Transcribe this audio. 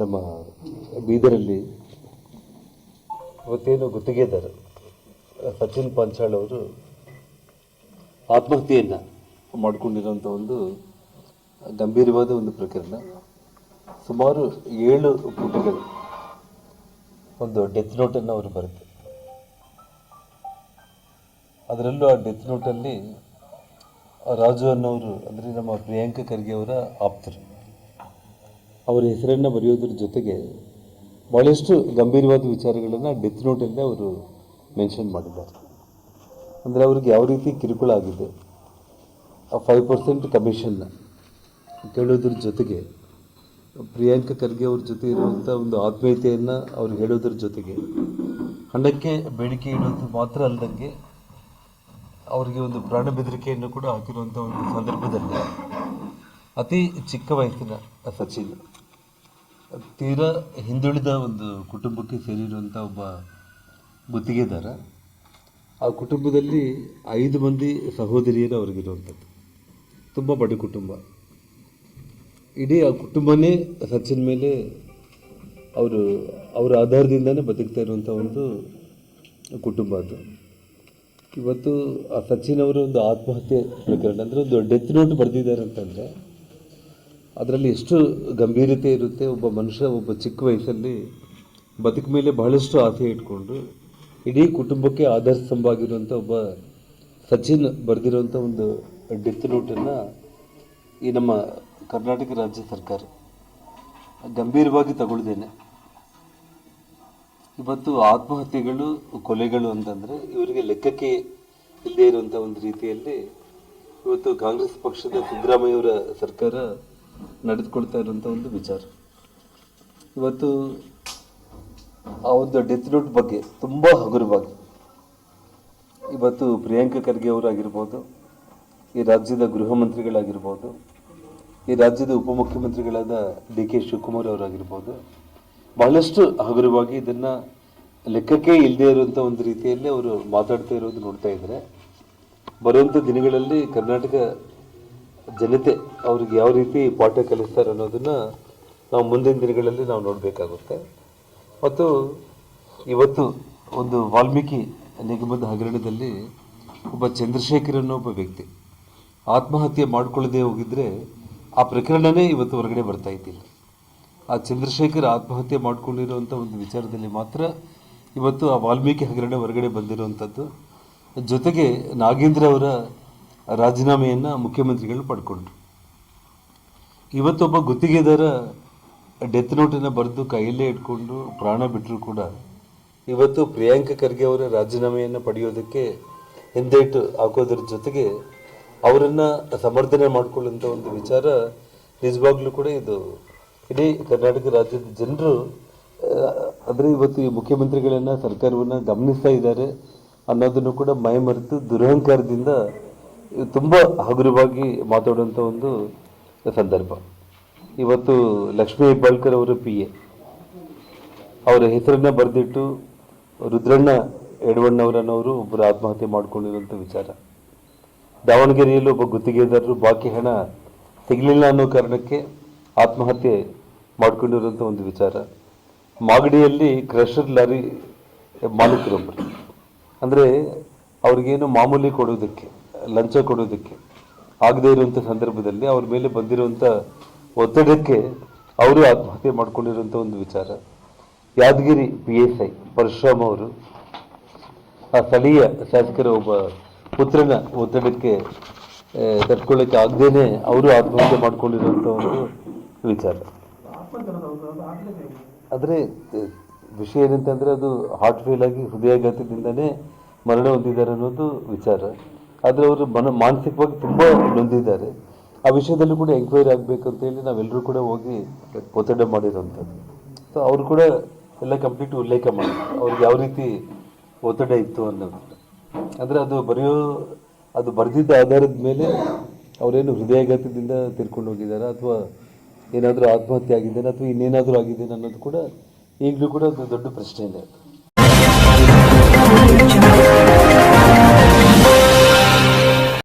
ನಮ್ಮ ಬೀದರಲ್ಲಿ ಇವತ್ತೇನು ಗುತ್ತಿಗೆದಾರ, ಸಚಿನ್ ಪಾಂಚಾಳ್ ಅವರು ಆತ್ಮಹತ್ಯೆಯನ್ನು ಮಾಡಿಕೊಂಡಿರುವಂಥ ಒಂದು ಗಂಭೀರವಾದ ಒಂದು ಪ್ರಕರಣ. ಸುಮಾರು ಏಳು ಪುಟಗಳು ಒಂದು ಡೆತ್ ನೋಟನ್ನು ಅವರು ಬರುತ್ತೆ ಅದರಲ್ಲೂ ಆ ಡೆತ್ ನೋಟಲ್ಲಿ ರಾಜು ಅನ್ನೋರು, ಅಂದರೆ ನಮ್ಮ ಪ್ರಿಯಾಂಕ ಖರ್ಗೆ ಅವರ ಆಪ್ತರು. ಅವರ ಹೆಸರನ್ನು ಬರೆಯೋದ್ರ ಜೊತೆಗೆ ಭಾಳಷ್ಟು ಗಂಭೀರವಾದ ವಿಚಾರಗಳನ್ನು ಡೆತ್ ನೋಟಲ್ಲೇ ಅವರು ಮೆನ್ಷನ್ ಮಾಡಿದ್ದಾರೆ. ಅಂದರೆ ಅವ್ರಿಗೆ ಯಾವ ರೀತಿ ಕಿರುಕುಳ ಆಗಿದೆ, ಆ ಫೈವ್ ಪರ್ಸೆಂಟ್ ಕಮಿಷನ್ನ ಕೇಳೋದ್ರ ಜೊತೆಗೆ, ಪ್ರಿಯಾಂಕ ಖರ್ಗೆ ಅವ್ರ ಜೊತೆ ಇರುವಂಥ ಒಂದು ಆತ್ಮೀಯತೆಯನ್ನು ಅವ್ರಿಗೆ ಹೇಳೋದ್ರ ಜೊತೆಗೆ, ಹಣಕ್ಕೆ ಬೇಡಿಕೆ ಇಡೋದು ಮಾತ್ರ ಅಲ್ಲದಂಗೆ ಅವರಿಗೆ ಒಂದು ಪ್ರಾಣ ಬೆದರಿಕೆಯನ್ನು ಕೂಡ ಹಾಕಿರುವಂಥ ಒಂದು ಸಂದರ್ಭದಲ್ಲಿ ಅತಿ ಚಿಕ್ಕ ವಯಸ್ಸಿನ ಸಚಿನ್. ತೀರಾ ಹಿಂದುಳಿದ ಒಂದು ಕುಟುಂಬಕ್ಕೆ ಸೇರಿರುವಂಥ ಒಬ್ಬ ಗುತ್ತಿಗೆದಾರ. ಆ ಕುಟುಂಬದಲ್ಲಿ ಐದು ಮಂದಿ ಸಹೋದರಿಯರು ಅವ್ರಿಗಿರುವಂಥದ್ದು ತುಂಬ ಬಡ ಕುಟುಂಬ. ಇಡೀ ಆ ಕುಟುಂಬನೇ ಸಚಿನ್ ಮೇಲೆ ಅವರು ಅವರ ಆಧಾರದಿಂದನೇ ಬದುಕ್ತಾ ಇರುವಂಥ ಒಂದು ಕುಟುಂಬ ಅದು. ಇವತ್ತು ಆ ಸಚಿನ್ ಅವರು ಒಂದು ಆತ್ಮಹತ್ಯೆ ಪ್ರಕರಣ ಅಂದರೆ ಒಂದು ಡೆತ್ ನೋಟ್ ಬರೆದಿದ್ದಾರೆ ಅಂತಂದರೆ ಅದರಲ್ಲಿ ಎಷ್ಟು ಗಂಭೀರತೆ ಇರುತ್ತೆ, ಒಬ್ಬ ಮನುಷ್ಯ, ಒಬ್ಬ ಚಿಕ್ಕ ವಯಸ್ಸಲ್ಲಿ ಬದುಕ ಮೇಲೆ ಬಹಳಷ್ಟು ಆಸೆ ಇಟ್ಕೊಂಡು, ಇಡೀ ಕುಟುಂಬಕ್ಕೆ ಆಧಾರ ಸ್ತಂಭವಾಗಿರುವಂಥ ಒಬ್ಬ ಸಚಿನ್ ಬರೆದಿರುವಂಥ ಒಂದು ಡೆತ್ ನೋಟನ್ನು ಈ ನಮ್ಮ ಕರ್ನಾಟಕ ರಾಜ್ಯ ಸರ್ಕಾರ ಗಂಭೀರವಾಗಿ ತಗೊಳ್ದೇನೆ. ಇವತ್ತು ಆತ್ಮಹತ್ಯೆಗಳು, ಕೊಲೆಗಳು ಅಂತಂದರೆ ಇವರಿಗೆ ಲೆಕ್ಕಕ್ಕೆ ಇಲ್ಲದೇ ಇರುವಂಥ ಒಂದು ರೀತಿಯಲ್ಲಿ ಇವತ್ತು ಕಾಂಗ್ರೆಸ್ ಪಕ್ಷದ ಸಿದ್ದರಾಮಯ್ಯವರ ಸರ್ಕಾರ ನಡೆದುಕೊಳ್ತಾ ಇರುವಂಥ ಒಂದು ವಿಚಾರ. ಇವತ್ತು ಆ ಒಂದು ಡೆತ್ ನೋಟ್ ಬಗ್ಗೆ ತುಂಬ ಹಗುರವಾಗಿ ಇವತ್ತು ಪ್ರಿಯಾಂಕ ಖರ್ಗೆ ಅವರಾಗಿರ್ಬೋದು, ಈ ರಾಜ್ಯದ ಗೃಹ ಮಂತ್ರಿಗಳಾಗಿರ್ಬೋದು, ಈ ರಾಜ್ಯದ ಉಪಮುಖ್ಯಮಂತ್ರಿಗಳಾದ ಡಿ ಕೆ ಶಿವಕುಮಾರ್ ಅವರಾಗಿರ್ಬೋದು, ಬಹಳಷ್ಟು ಹಗುರವಾಗಿ ಇದನ್ನು ಲೆಕ್ಕಕ್ಕೆ ಇಲ್ಲದೆ ಇರುವಂಥ ಒಂದು ರೀತಿಯಲ್ಲಿ ಅವರು ಮಾತಾಡ್ತಾ ಇರೋದು ನೋಡ್ತಾ ಇದ್ದಾರೆ ಬರುವಂಥ ದಿನಗಳಲ್ಲಿ ಕರ್ನಾಟಕ ಜನತೆ ಅವ್ರಿಗೆ ಯಾವ ರೀತಿ ಪಾಠ ಕಲಿಸ್ತಾರೆ ಅನ್ನೋದನ್ನು ನಾವು ಮುಂದಿನ ದಿನಗಳಲ್ಲಿ ನಾವು ನೋಡಬೇಕಾಗುತ್ತೆ. ಮತ್ತು ಇವತ್ತು ಒಂದು ವಾಲ್ಮೀಕಿ ನಿಗಮದ ಹಗರಣದಲ್ಲಿ ಒಬ್ಬ ಚಂದ್ರಶೇಖರ್ ಅನ್ನೋ ಒಬ್ಬ ವ್ಯಕ್ತಿ ಆತ್ಮಹತ್ಯೆ ಮಾಡಿಕೊಳ್ಳದೆ ಹೋಗಿದ್ರೆ ಆ ಪ್ರಕರಣನೇ ಇವತ್ತು ಹೊರಗಡೆ ಬರ್ತಾ ಇದ್ದಿಲ್ಲ. ಆ ಚಂದ್ರಶೇಖರ್ ಆತ್ಮಹತ್ಯೆ ಮಾಡಿಕೊಂಡಿರುವಂಥ ಒಂದು ವಿಚಾರದಲ್ಲಿ ಮಾತ್ರ ಇವತ್ತು ಆ ವಾಲ್ಮೀಕಿ ಹಗರಣ ಹೊರಗಡೆ ಬಂದಿರುವಂಥದ್ದು ಜೊತೆಗೆ ನಾಗೇಂದ್ರ ಅವರ ರಾಜೀನಾಮೆಯನ್ನು ಮುಖ್ಯಮಂತ್ರಿಗಳು ಪಡ್ಕೊಂಡ್ರು. ಇವತ್ತೊಬ್ಬ ಗುತ್ತಿಗೆದಾರ ಡೆತ್ ನೋಟನ್ನು ಬರೆದು ಕೈಯಲ್ಲೇ ಇಟ್ಕೊಂಡು ಪ್ರಾಣ ಬಿಟ್ಟರು ಕೂಡ ಇವತ್ತು ಪ್ರಿಯಾಂಕ ಖರ್ಗೆ ಅವರ ರಾಜೀನಾಮೆಯನ್ನು ಪಡೆಯೋದಕ್ಕೆ ಹಿಂದೇಟು ಹಾಕೋದ್ರ ಜೊತೆಗೆ ಅವರನ್ನು ಸಮರ್ಥನೆ ಮಾಡಿಕೊಳ್ಳುವಂಥ ಒಂದು ವಿಚಾರ ನಿಜವಾಗ್ಲೂ ಕೂಡ ಇದು ಇಡೀ ಕರ್ನಾಟಕ ರಾಜ್ಯದ ಜನರು ಅಂದರೆ ಇವತ್ತು ಈ ಮುಖ್ಯಮಂತ್ರಿಗಳನ್ನು ಸರ್ಕಾರವನ್ನು ಗಮನಿಸ್ತಾ ಇದ್ದಾರೆ ಅನ್ನೋದನ್ನು ಕೂಡ ಮೈಮರೆತು ದುರಹಂಕಾರದಿಂದ ತುಂಬ ಹಗುರವಾಗಿ ಮಾತಾಡುವಂಥ ಒಂದು ಸಂದರ್ಭ. ಇವತ್ತು ಲಕ್ಷ್ಮೀ ಹೆಬ್ಬಾಳ್ಕರ್ ಅವರು ಪಿ ಎ ಅವರ ಹೆಸರನ್ನ ಬರೆದಿಟ್ಟು ರುದ್ರಣ್ಣ ಯಡವಣ್ಣವರನ್ನವರು ಒಬ್ಬರು ಆತ್ಮಹತ್ಯೆ ಮಾಡಿಕೊಂಡಿರುವಂಥ ವಿಚಾರ. ದಾವಣಗೆರೆಯಲ್ಲಿ ಒಬ್ಬ ಗುತ್ತಿಗೆದಾರರು, ಬಾಕಿ ಹಣ ಸಿಗಲಿಲ್ಲ ಅನ್ನೋ ಕಾರಣಕ್ಕೆ ಆತ್ಮಹತ್ಯೆ ಮಾಡಿಕೊಂಡಿರುವಂಥ ಒಂದು ವಿಚಾರ. ಮಾಗಡಿಯಲ್ಲಿ ಕ್ರಷರ್ ಲಾರಿ ಮಾಲೀಕರೊಬ್ಬರು. ಅಂದರೆ ಅವ್ರಿಗೇನು ಮಾಮೂಲಿ ಕೊಡೋದಕ್ಕೆ ಲಂಚ ಕೊಡೋದಕ್ಕೆ. ಆಗದೇ ಇರುವಂಥ ಸಂದರ್ಭದಲ್ಲಿ ಅವ್ರ ಮೇಲೆ ಬಂದಿರುವಂಥ ಒತ್ತಡಕ್ಕೆ ಅವರು ಆತ್ಮಹತ್ಯೆ ಮಾಡಿಕೊಂಡಿರುವಂಥ ಒಂದು ವಿಚಾರ. Yadgiri P S I Parashuram ಅವರು ಆ ಸ್ಥಳೀಯ ಶಾಸಕರ ಒಬ್ಬ ಪುತ್ರನ ಒತ್ತಡಕ್ಕೆ ತಡ್ಕೊಳ್ಳೋಕ್ಕೆ ಆಗದೇನೆ ಅವರು ಆತ್ಮಹತ್ಯೆ ಮಾಡಿಕೊಂಡಿರುವಂಥ ಒಂದು ವಿಚಾರ. ಆದರೆ ವಿಷಯ ಏನಂತಂದರೆ ಅದು ಹಾರ್ಟ್ ಫೇಲ್ ಆಗಿ ಹೃದಯಾಘಾತದಿಂದನೇ ಮರಣ ಹೊಂದಿದ್ದಾರೆ ಅನ್ನೋದು ವಿಚಾರ. ಆದರೆ ಅವರು ಮನ, ಮಾನಸಿಕವಾಗಿ ತುಂಬ ನೊಂದಿದ್ದಾರೆ. ಆ ವಿಷಯದಲ್ಲೂ ಕೂಡ ಎಂಕ್ವೈರಿ ಆಗಬೇಕು ಅಂತೇಳಿ ನಾವೆಲ್ಲರೂ ಕೂಡ ಹೋಗಿ ಒತ್ತಡ ಮಾಡಿರೋಂಥದ್ದು. ಸೊ ಅವರು ಕೂಡ ಎಲ್ಲ ಕಂಪ್ಲೀಟ್ ಉಲ್ಲೇಖ ಮಾಡಿ, ಅವ್ರಿಗೆ ಯಾವ ರೀತಿ ಒತ್ತಡ ಇತ್ತು ಅನ್ನೋದು. ಅಂದರೆ ಅದು ಬರೆಯೋ, ಅದು ಬರೆದಿದ್ದ ಆಧಾರದ ಮೇಲೆ ಅವರೇನು ಹೃದಯಾಘಾತದಿಂದ ತಿರ್ಕೊಂಡು ಹೋಗಿದ್ದಾರೆ ಅಥವಾ ಏನಾದರೂ ಆತ್ಮಹತ್ಯೆ ಆಗಿದ್ದೇನೆ ಅಥವಾ ಇನ್ನೇನಾದರೂ ಆಗಿದ್ದೇನೆ ಅನ್ನೋದು ಕೂಡ ಈಗಲೂ ಕೂಡ ಒಂದು ದೊಡ್ಡ ಪ್ರಶ್ನೆ ಇದೆ